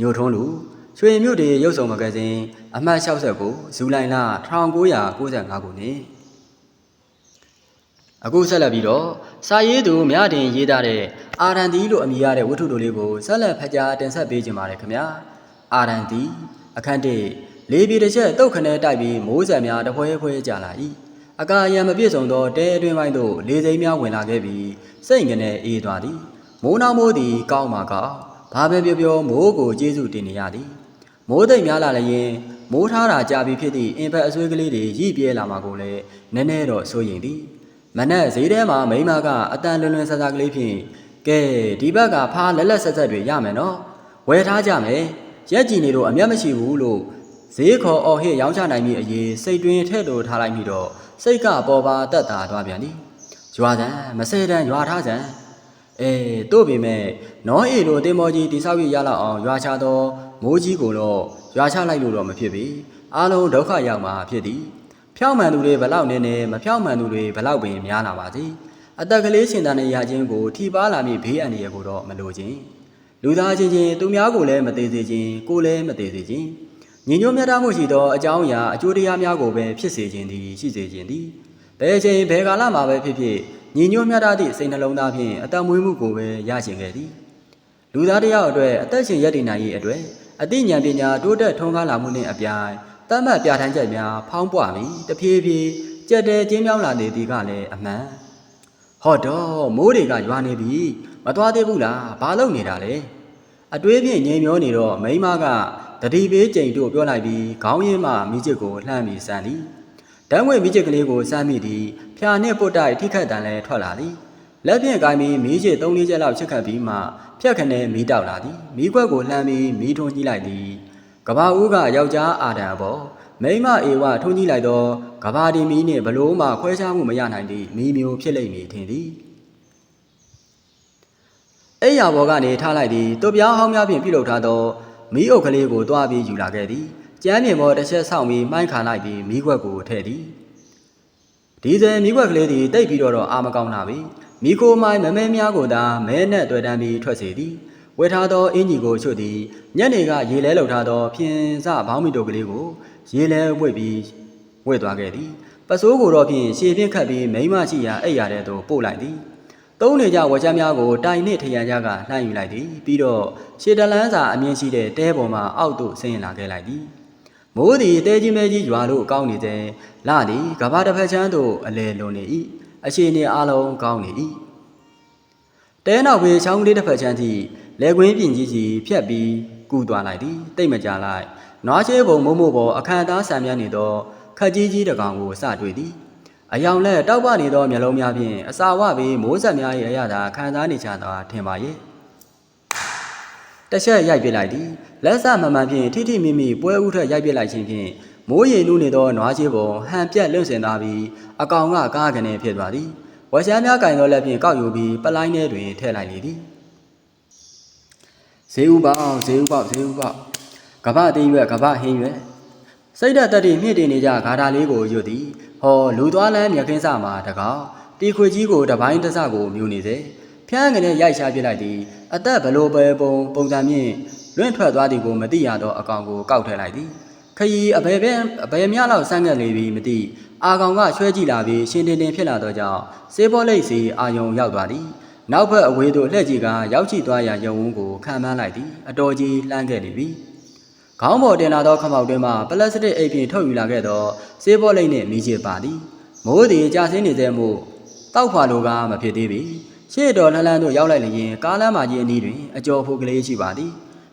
ညိုထုံးလူရွှေမြို့တေရုပ်ဆောင်မဂဇင်းအမှတ်69ဇူလိုင်လ1995ခုနှစ် အခုဆက်လက်ပြီးတော့စာရေးသူမြတင်ရေးသားတဲ့အာရန်ဒီလို့အမည်ရတဲ့ဝတ္ထုတို့လေးကိုဆက်လက်ဖတ်ကြားတင်ဆက်ပေးခြင်းပါတယ်ခင်ဗျာအာရန်ဒီအခန်းတစ်လေးပြည်တစ်ချက်တုတ်ခနဲတိုက်ပြီးမိုးစံများတဖွဲဖွဲကြလာ၏အကာအယံမပြည့်စုံသောတဲအတွင်းပိုင်းသို့လေစိမ်းများဝင်လာခဲ့ပြီးစိတ်ငနဲ့အေးသွားသည်မိုးနှောင်းမိုးသည်ကောင်းမှာကောင်းဘာပဲပြောပြောမိုးကိုကျေးဇူးတင်နေရသည်မိုးသိမ်များလာလျင်မိုးထားတာကြာပြီဖြစ်သည့်အင်ဖက်အဆွေးကလေးတွေရိပြဲလာမှာကိုလည်းနည်းနည်းတော့စိုးရင်သည် မနက်ဈေးထဲမှာမိန်းမကအတန်လွန်လွန်ဆဆကလေးဖြင့်ကဲဒီဘက်ကဖားလက်လက်ဆက်ဆက်တွေရမယ်နော်ဝယ်ထားကြမယ်ရက်ကြည်နေတော့အမျက်မရှိဘူးလို့ဈေးခေါ်အော်ဟစ်ရောင်းချနိုင်မိအရေးစိတ်တွင်းထဲ့လို့ထားလိုက်မိတော့စိတ်ကပေါ်ပါတက်တာသွားပြန်သည်ရွာတန်းမစဲတန်းရွာထားစံအဲတို့ပေမဲ့နောအေလိုတင်မောကြီးတိဆောက်ရရလောက်အောင်ရွာချတော့မိုးကြီးကိုတော့ရွာချလိုက်လို့တော့မဖြစ်ပြီအားလုံးဒုက္ခရောက်မှာဖြစ်သည် ဖြောင်းမှန်သူတွေဘလောက်နေနေမဖြောင်းမှန်သူတွေဘလောက်ပင်များလာပါစေအတက်ကလေးရှင်တန်နေရခြင်းကိုထိပါလာမိဘေးအန္တရာယ်ကိုတော့မလိုခြင်းလူသားချင်းချင်းသူများကိုလည်းမသေးစေခြင်းကိုယ်လည်းမသေးစေခြင်းညီညွတ်မြတ်တာမှုရှိသောအကြောင်းအရာအကျိုးတရားများကိုပဲဖြစ်စေခြင်းသည်ရှိစေခြင်းသည်ဘယ်ချိန်ဘယ်ကာလမှာပဲဖြစ်ဖြစ်ညီညွတ်မြတ်တာသည့်စိတ်နှလုံးသားဖြင့်အတမွေးမှုကိုပဲရရှိခဲ့သည်လူသားတစ်ယောက်အတွက်အသက်ရှင်ရည်တည်နိုင်ရေးအတွက်အသိဉာဏ်ပညာတိုးတက်ထွန်းကားလာမှုနှင့်အပြိုင် တတ်မှတ်ပြဋ္ဌာန်းချက်များဖောင်းပွားပြီးတဖြည်းဖြည်းကြက်တဲကျင်းမြောင်းလာနေသည်ကလည်းအမှန်ဟောတော့မိုးတွေကရွာနေပြီမသွားသေးဘူးလားဘာလုပ်နေတာလဲအတွေးဖြင့်ငြိမ်မျောနေတော့မိန်းမကတတိပေးကြိမ်တို့ပြောလိုက်ပြီးခေါင်းရင်းမှမိချစ်ကိုလှမ်းပြီးစမ်းသည်တန်းဝဲမိချစ်ကလေးကိုစမ်းမိသည်ဖြာနှင့်ပုတ်တိုက်ထိခတ်တန်လဲထွက်လာသည်လက်ဖြင့်ကိုင်းပြီးမိချစ်၃လေးချက်လောက်ချစ်ခတ်ပြီးမှဖြတ်ခနဲမီးတောက်လာသည်မီးခွက်ကိုလှမ်းပြီးမီးထွန်းကြီးလိုက်သည် ကဘာဦးကယောက်ျားအာဒံပေါ်မိမအေဝထွန်းကြီးလိုက်တော့ကဘာဒီမီးနှင့်ဘလို့မှခွဲခြားမှုမရနိုင်သည့်မီးမျိုးဖြစ်လိမ့်မည်ထင်သည်အဲ့ရဘော်ကနေထားလိုက်သည်တုတ်ပြားဟောင်းများဖြင့်ပြုလုပ်ထားသောမီးအုပ်ကလေးကိုတွားပြီးယူလာခဲ့သည်ကျမ်းပြင်ပေါ်တစ်ချက်ဆောင်းပြီးမှိုင်းခါလိုက်ပြီးမီးခွက်ကိုထည့်သည်ဒီဇယ်မီးခွက်ကလေးသည်တိတ်ပြီးတော့တော့အာမကောင်းလာပြီမီးခိုမိုင်းမမဲများကိုသာမဲနဲ့တွေ့တန်းပြီးထွက်စေသည် ဝယ်ထားသောအင်ကြီးကိုချွတ်သည်ညနေကရေလဲလှုပ်ထားသောဖြင်းစဘောင်းမီတို့ကလေးကိုရေလဲဝှက်ပြီးဝှက်သွားခဲ့သည်ပစိုးကိုတော့ဖြင့်ရှည်ဖြင့်ခတ်ပြီးမိမရှိရာအိပ်ရာထဲသို့ပို့လိုက်သည်သုံးနေကြဝက်ချမ်းများကိုတိုင်နှင့်ထရန်ကြကလှမ်းယူလိုက်သည်ပြီးတော့ရှေတလန်းစာအမြင့်ရှိတဲ့တဲပေါ်မှအောက်သို့ဆင်းလာခဲ့လိုက်သည်မိုးသည်တဲကြီးမဲကြီးရွာလို့ကောင်းနေတဲ့လသည်ကဘာတစ်ဖက်ချမ်းသို့အလဲလွန်နေ၏အခြေအနေအလုံးကောင်းနေ၏တဲနောက်ဘေးချောင်းကလေးတစ်ဖက်ချမ်းထိ လဲကွင်းပြင်ကြီးကြီးဖြတ်ပြီးကူသွားလိုက်သည်တိတ်မကြလိုက်နွားချဲပုံမုံမို့ပေါ်အခန့်သားဆံမြန်းနေသောခက်ကြီးကြီးတကောင်ကိုစတွေ့သည်အယောင်လက်တောက်ပနေသောမျက်လုံးများဖြင့်အစာဝပြီးမိုးဆက်များ၏အရသာခံစားနေကြတာထင်ပါရဲ့တစ်ချက်ရိုက်ပစ်လိုက်သည်လက်စမှန်မှန်ဖြင့်ထိထိမိမိပွဲဥထက်ရိုက်ပစ်လိုက်ခြင်းဖြင့်မိုးရေနူးနေသောနွားချေပုံဟန်ပြက်လွင့်စင်သားပြီးအကောင်ကကားကနေဖြစ်သွားသည်ဝက်ရှမ်းများကင်သောလက်ဖြင့်ကောက်ယူပြီးပလိုင်းထဲတွင်ထည့်လိုက်လေသည် ဈေးဥပေါင်းဈေးဥပေါင်းဈေးဥပေါင်းကပ္ပသေးရွက်ကပ္ပဟင်းရွက်စိတ်ဓာတ်တက်တည်မြင့်တင်နေကြဂါထာလေးကိုရွတ်သည်ဟောလူသွားလန်းမြက်ခင်းစမှာတကောင်တီခွေကြီးကိုတပိုင်းတစ်စကိုမြူနေစေဖျားငနဲ့ရိုက်ရှားပြစ်လိုက်သည်အသက်ဘလိုပဲပုံပုံစံမြင့်လွင့်ထွက်သွားသည်ကိုမသိရသောအကောင်ကိုကောက်ထည့်လိုက်သည်ခရီးအဘယ်ပဲအဘယ်မြလောက်ဆန်းငက်လေပြီမသိအာကောင်ကချွဲကြည့်လာပြီးရှင်တင်တင်ဖြစ်လာသောကြောင့်စေးဘောလိတ်စီအာယုံရောက်သွားသည် နောက်ဘက်အဝေးသို့လှည့်ကြည့်ကရောက်ချီသွားရာရုံဝန်းကိုခံမှန်းလိုက်သည်အတော်ကြီးလှမ်းခဲ့လေပြီခေါင်းပေါ်တင်လာသောခမောက်တွင်မှပလတ်စတစ်အိတ်ဖြင့်ထုတ်ယူလာခဲ့သောဆေးဘောလိမ့်နှင့်မိချစ်ပါသည်မိုးသည်ကြာဆင်းနေသေးမှုတောက်ဖွာလိုကမဖြစ်သေးပေရှေ့တော်လှမ်းလှမ်းသို့ရောက်လိုက်လျင်ကားလမ်းမကြီးအနီးတွင်အကျော်ဖိုကလေးရှိပါသည်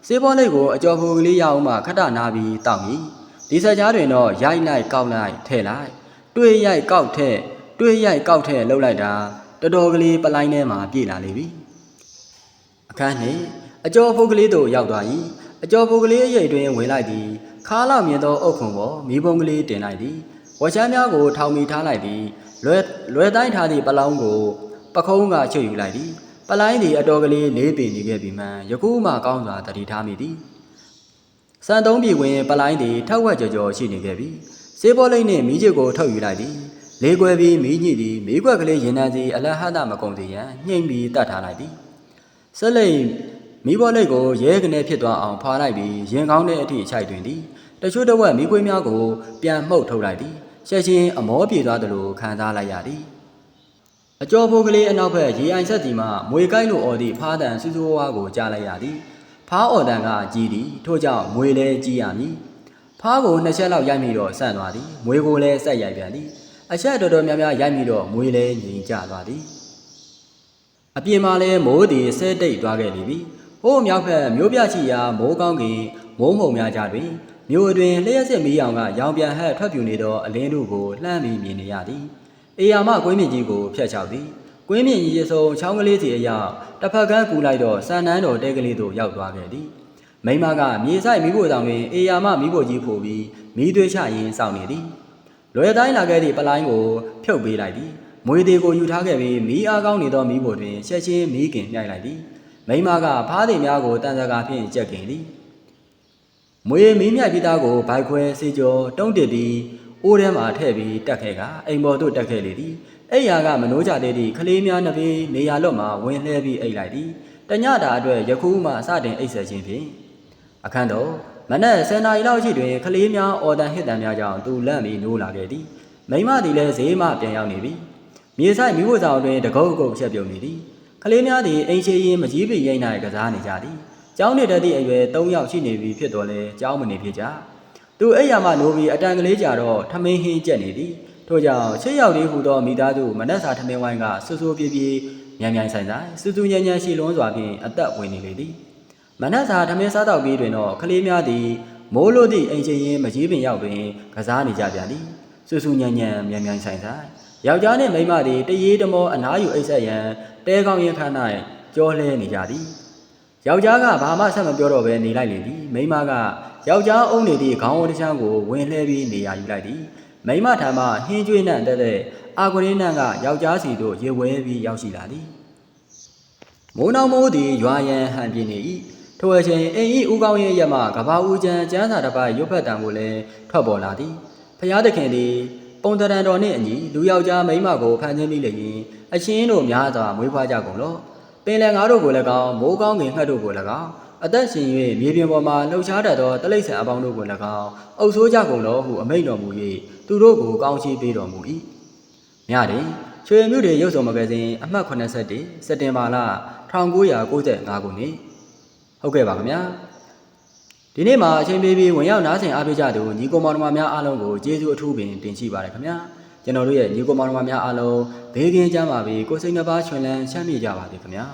ဆေးဘောလိမ့်ကိုအကျော်ဖိုကလေးရအောင်မှခဏနာပြီးတောက်မည်ဒီဆက်ကြားတွင်တော့ရိုက်လိုက်ကောက်လိုက်ထဲ့လိုက်တွေးရိုက်ကောက်ထဲ့တွေးရိုက်ကောက်ထဲ့လှုပ်လိုက်တာ တော်တော်ကလေးပလိုင်းထဲမှာပြေးလာလေပြီအခန်းနှင့်အကျော်ဖုတ်ကလေးသို့ရောက်သွား၏အကျော်ဖုတ်ကလေးအရိပ်တွင်ဝင်လိုက်သည်ခါလောက်မြင်သောအုတ်ခုံပေါ်မိဘုံကလေးတင်လိုက်သည်ဝက်ချမ်းများကိုထောင်မိထားလိုက်သည်လွယ်လွယ်တိုင်းထားသည့်ပလောင်းကိုပခုံးကချုပ်ယူလိုက်သည်ပလိုင်းသည်အတော်ကလေးလေးပင်နေခဲ့ပြီမှန်ယခုမှကောင်းစွာတတိထားမိသည်စံသုံးပြီဝင်ပလိုင်းသည်ထောက်ဝက်ကြော်ကြော်ရှိနေခဲ့ပြီစေးဘောလိမ့်နှင့်မိချစ်ကိုထုတ်ယူလိုက်သည် လေးကွယ်ပြီးမိညှိသည်မိကွက်ကလေးရင်နှံစီအလဟဒမကုံစီရန်ညှိမ့်ပြီးတတ်ထားလိုက်သည်ဆက်လိမ်မိဘလိတ်ကိုရဲကနေဖြစ်သွားအောင်ဖွာလိုက်ပြီးရင်ကောင်းတဲ့အထိခြိုက်တွင်သည်တချို့တစ်ဝက်မိခွေးများကိုပြန်မှုတ်ထုတ်လိုက်သည်ရှက်ချင်းအမောပြေသွားသလိုခံစားလိုက်ရသည်အကျော်ဖိုးကလေးအနောက်ဘက်ရေအိုင်ဆက်စီမှမွေကိုက်လိုအော်သည့်ဖားတန်စူးစူးဝါးကိုကြားလိုက်ရသည်ဖားအော်တန်ကကြီးသည်ထို့ကြောင့်မွေလည်းကြီးရမည်ဖားကိုနှစ်ချက်လောက်ရိုက်မိတော့ဆန့်သွားသည်မွေကိုလည်းဆက်ရိုက်ပြန်သည် အချက်တော်တော်များများရိုက်မိတော့မွေလည်းငြိမ်ကျသွားသည်အပြင်မှာလည်းမိုးသည်ဆဲတိတ်သွားခဲ့လေပြီဟိုးမြောက်ဘက်မြို့ပြချီရာမိုးကောင်းကင်မိုးမှုံများကြတွင်မြို့အတွင်လျှက်စစ်မီးအောင်ကရောင်ပြန်ဟပ်ထွက်ပြူနေသောအလင်းတို့ကိုလှမ်းပြီးမြင်နေရသည်အေယာမကွင်းမြင့်ကြီးကိုဖျက်ချောက်သည်ကွင်းမြင့်ကြီးရစုံချောင်းကလေးစီအရောက်တစ်ဖက်ကန်းကူလိုက်တော့စံနန်းတော်တဲကလေးသို့ရောက်သွားခဲ့သည်မိမကမြေဆိုင်မိဖို့တောင်တွင်အေယာမမိဖို့ကြီးဖို့ပြီးမိသွေးချရင်းစောင့်နေသည် လွယ်တိုင်းလာခဲ့သည့်ပလိုင်းကိုဖြုတ်ပေးလိုက်သည်မွေသေးကိုယူထားခဲ့ပြီးမိအားကောင်းနေသောမိဖို့တွင်ရှက်ချင်းမိခင်မြိုက်လိုက်သည်မိမကဖားသည်များကိုတန်စကာဖြင့်ကြက်ကင်သည်မွေမီးမြတ်ပြီးသားကိုဘိုက်ခွဲစေကျော်တုံးတစ်ပြီးအိုးထဲမှာထည့်ပြီးတက်ခဲ့ကအိမ်ပေါ်သို့တက်ခဲ့လေသည်အိယာကမနိုးကြသေးသည့်ကလေးများနှစ်ပြေးနေရာလွတ်မှဝင်လှဲပြီးအိတ်လိုက်သည်တညတာအတွက်ယခုမှစတင်အိတ်ဆက်ခြင်းဖြင့်အခန်းတော် မနက်10နာရီလောက်ရှိတွင်ကလေးများအော်တန်ဟစ်တန်များကြောင့်သူလန့်ပြီးနိုးလာခဲ့သည်မိမသည်လည်းဈေးမှပြန်ရောက်နေပြီမြေဆိုင်မိဖို့ဆောင်တွင်တကုတ်ကုတ်ချက်ပြုံနေသည်ကလေးများသည်အိမ်ရှိရင်မကြီးပင်ရိမ့်၌ကစားနေကြသည်ကျောင်းနေတတ်သည့်အရွယ်၃ယောက်ရှိနေပြီဖြစ်တော်လဲကျောင်းမနေဖြစ်ကြသူအဲ့ရမှနိုးပြီးအတန်ကလေးကြတော့ထမင်းဟင်းကျက်နေသည်ထို့ကြောင့်ရှစ်ယောက်လေးဟူသောမိသားစုမနက်စာထမင်းဝိုင်းကဆူဆူပြေးပြေးမြန်မြန်ဆိုင်ဆိုင်စူးစူးညံ့ညံ့ရှိလွန်းစွာဖြင့်အသက်ဝင်နေလေသည် မနက်စာထမင်းစားတော့ပြီးတွင်တော့ကလေးများသည်မိုးလို့သည့်အိမ်ချင်းရင်မကြီးပင်ရောက်တွင်ကစားနေကြပြန်သည်ဆူဆူညံ့ညံ့မြန်မြန်ဆိုင်ဆိုင်ယောက်ျားနှင့်မိန်းမသည်တရေတမောအနားယူအိတ်ဆက်ရန်တဲကောင်းရင်ခန်း၌ကြောလှဲနေကြသည်ယောက်ျားကဘာမှဆက်မပြောတော့ဘဲနေလိုက်လေသည်မိန်းမကယောက်ျားအုံနေသည့်ခေါင်းဝန်းတစ်ချမ်းကိုဝင်လှဲပြီးနေရာယူလိုက်သည်မိန်းမထံမှဟင်းကျွေးနှံ့တဲ့တဲ့အာကွရင်းနှံ့ကယောက်ျားစီသို့ရေဝဲပြီးရောက်ရှိလာသည်မိုးနောင်မိုးသည်ရွာရန်ဟန်ပြင်းနေ၏ ထိုအချိန်အိမ်ဤဦးကောင်းရဲ့ရက်မှကဘာဦးချံကျန်းစာတစ်ပတ်ရုပ်ဖက်တံကိုလည်းထွက်ပေါ်လာသည်ဖျားသခင်သည်ပုံတရံတော်နှင့်အညီလူယောက်ျားမိန်းမကိုဖန်ဆင်းပြီးလျင်အချင်းတို့များစွာမွေးဖွားကြကုန်လော့ပင်လယ်ငါးတို့ကိုလည်းကောင်းမိုးကောင်းငင်ငှက်တို့ကိုလည်းကောင်းအသက်ရှင်၍မြေပြင်ပေါ်မှလှုပ်ရှားတတ်သောတလိษံအပေါင်းတို့ကိုလည်းကောင်းအုပ်ဆိုးကြကုန်လောဟုအမိန့်တော်မူ၍သူတို့ကိုကောင်းချီးပေးတော်မူ၏မြတင်ချွေမြို့တွေရုပ်ဆောင်မဂဇင်းအမှတ်81စက်တင်ဘာလ1995ခုနှစ် ဟုတ်ကဲ့ပါခင်ဗျာဒီနေ့မှာအချိန်ပေးပြီးဝင်ရောက်နားဆင်အားပေးကြသူညီကိုမောင်နှမများအားလုံးကိုကျေးဇူးအထူးပင်တင်ရှိပါတယ်ခင်ဗျာကျွန်တော်တို့ရဲ့ညီကိုမောင်နှမများအားလုံးဘေးကင်းကြပါစေကိုယ်စိတ်နှပါချွင်လန်းချမ်းမြေ့ကြပါစေခင်ဗျာ